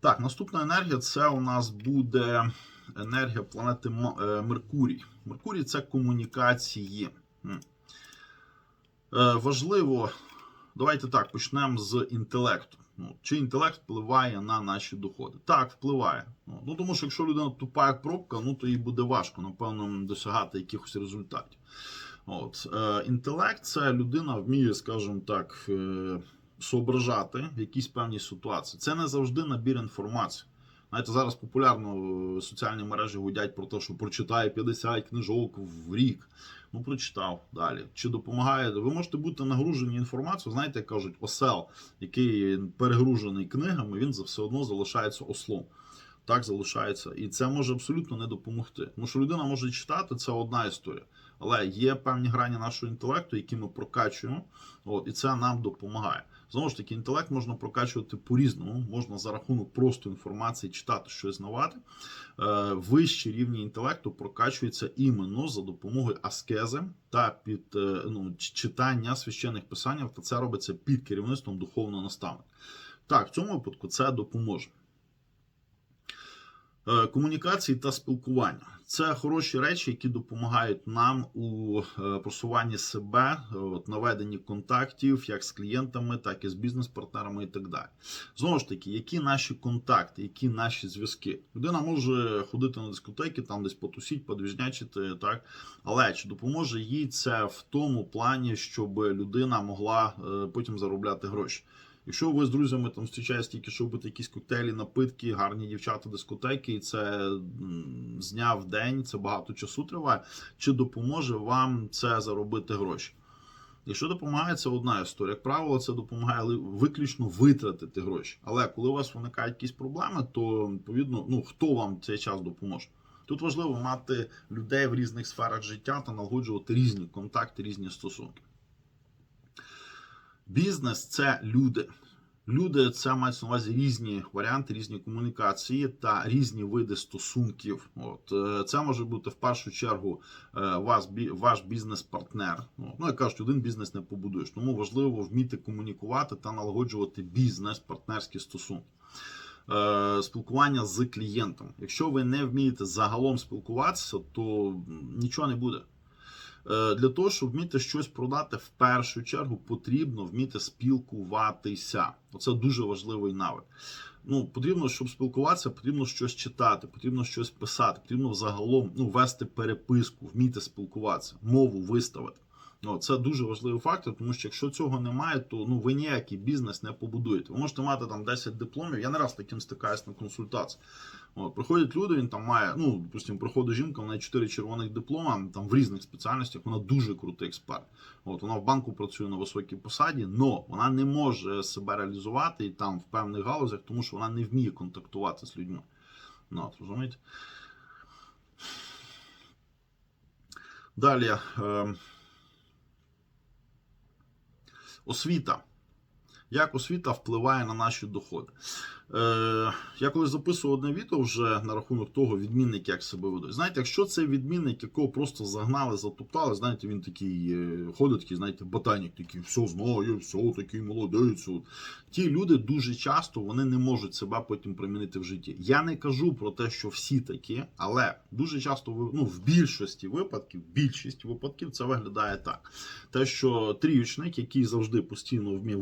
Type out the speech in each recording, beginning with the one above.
Так, наступна енергія це у нас буде енергія планети е, Меркурій. Меркурій це комунікації. Е, Важливо, давайте так, почнемо з інтелекту. Ну, чи інтелект впливає на наші доходи? Так, впливає. Ну, ну тому що якщо людина тупа як пробка, ну то їй буде важко, напевно, досягати якихось результатів. От, е, інтелект це людина вміє, скажімо так, соображати в якійсь певній ситуації. Це не завжди набір інформації. Знаєте, зараз популярно соціальні мережі гудять про те, що прочитає 50 книжок в рік. Ну, прочитав далі. Чи допомагає? Ви можете бути нагружені інформацією, знаєте, як кажуть, осел, який перегружений книгами, він все одно залишається ослом. Так залишається. І це може абсолютно не допомогти. Тому що людина може читати, це одна історія. Але є певні грані нашого інтелекту, які ми прокачуємо, от, і це нам допомагає. Знову ж таки, інтелект можна прокачувати по-різному. Можна за рахунок просто інформації читати щось знавати. Е, вищі рівні інтелекту прокачуються іменно за допомогою аскези та під е, ну, читання священних писань, та це робиться під керівництвом духовного наставника. Так, в цьому випадку це допоможе. Е, Комунікації та спілкування це хороші речі, які допомагають нам у е, просуванні себе, от, наведенні контактів як з клієнтами, так і з бізнес-партнерами і так далі. Знову ж таки, які наші контакти, які наші зв'язки? Людина може ходити на дискотеки, там десь потусіть, подвіжнячити, так але чи допоможе їй це в тому плані, щоб людина могла е, потім заробляти гроші? Якщо ви з друзями там зустрічаєтесь тільки, щоб бути якісь коктейлі, напитки, гарні дівчата, дискотеки, і це м, з дня в день, це багато часу триває. Чи допоможе вам це заробити гроші? Якщо допомагає, це одна історія. Як правило, це допомагає виключно витратити гроші. Але коли у вас виникають якісь проблеми, то відповідно, ну хто вам цей час допоможе? Тут важливо мати людей в різних сферах життя та налагоджувати різні контакти, різні стосунки. Бізнес це люди. Люди це мають на увазі різні варіанти, різні комунікації та різні види стосунків. От е, це може бути в першу чергу е, вас ваш бізнес-партнер. Ну, як кажуть, один бізнес не побудуєш. Тому важливо вміти комунікувати та налагоджувати бізнес, партнерські стосунки. Е, Спілкування з клієнтом. Якщо ви не вмієте загалом спілкуватися, то нічого не буде. Е, Для того, щоб вміти щось продати, в першу чергу потрібно вміти спілкуватися. Оце дуже важливий навик. Ну, потрібно, щоб спілкуватися, потрібно щось читати, потрібно щось писати, потрібно взагалом ну, вести переписку, вміти спілкуватися, мову виставити. Ну, це дуже важливий фактор, тому що якщо цього немає, то ну ви ніякий бізнес не побудуєте. Ви можете мати там 10 дипломів. Я не раз таким стикаюсь на консультації. От, приходять люди, він там має, ну, допустим, приходить жінка, вона 4 червоних диплома, там в різних спеціальностях, вона дуже крутий експерт. От, вона в банку працює на високій посаді, але вона не може себе реалізувати і там в певних галузях, тому що вона не вміє контактувати з людьми. Ну, от, розумієте? Далі. Е, освіта. Як освіта впливає на наші доходи? Е, я колись записував одне відео вже на рахунок того, відмінники як себе ведуть. Знаєте, якщо це відмінник, якого просто загнали, затоптали, знаєте, він такий е, ходить, такий, знаєте, ботанік, такий, все знає, все такий молодець. Ті люди дуже часто вони не можуть себе потім примінити в житті. Я не кажу про те, що всі такі, але дуже часто ну, в більшості випадків, більшість випадків це виглядає так. Те, що тріючник, який завжди постійно вмів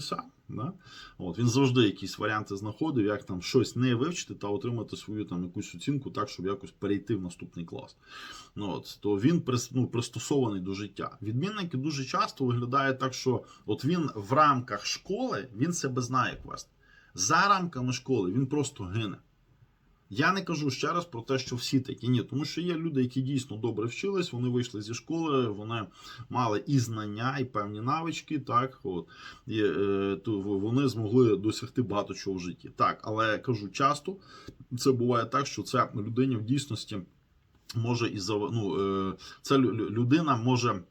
викрутитися, да? От, він завжди якісь варіанти знаходив, як там щось не вивчити та отримати свою там якусь оцінку, так, щоб якось перейти в наступний клас. Ну, от, то він ну, пристосований до життя. Відмінники дуже часто виглядає так, що от він в рамках школи він себе знає квест. За рамками школи він просто гине. Я не кажу ще раз про те, що всі такі. Ні, тому що є люди, які дійсно добре вчились, вони вийшли зі школи, вони мали і знання, і певні навички, так, от, і, е, то вони змогли досягти багато чого в житті. Так, але кажу, часто це буває так, що це людині в дійсності може і за ну, е, це лю- лю- людина може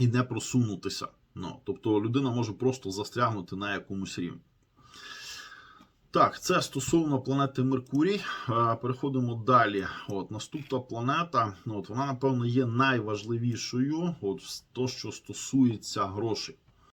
і не просунутися. Ну, тобто людина може просто застрягнути на якомусь рівні. Так, це стосовно планети Меркурій. Е, Переходимо далі. От наступна планета, ну, от вона, напевно, є найважливішою, от то, що стосується грошей.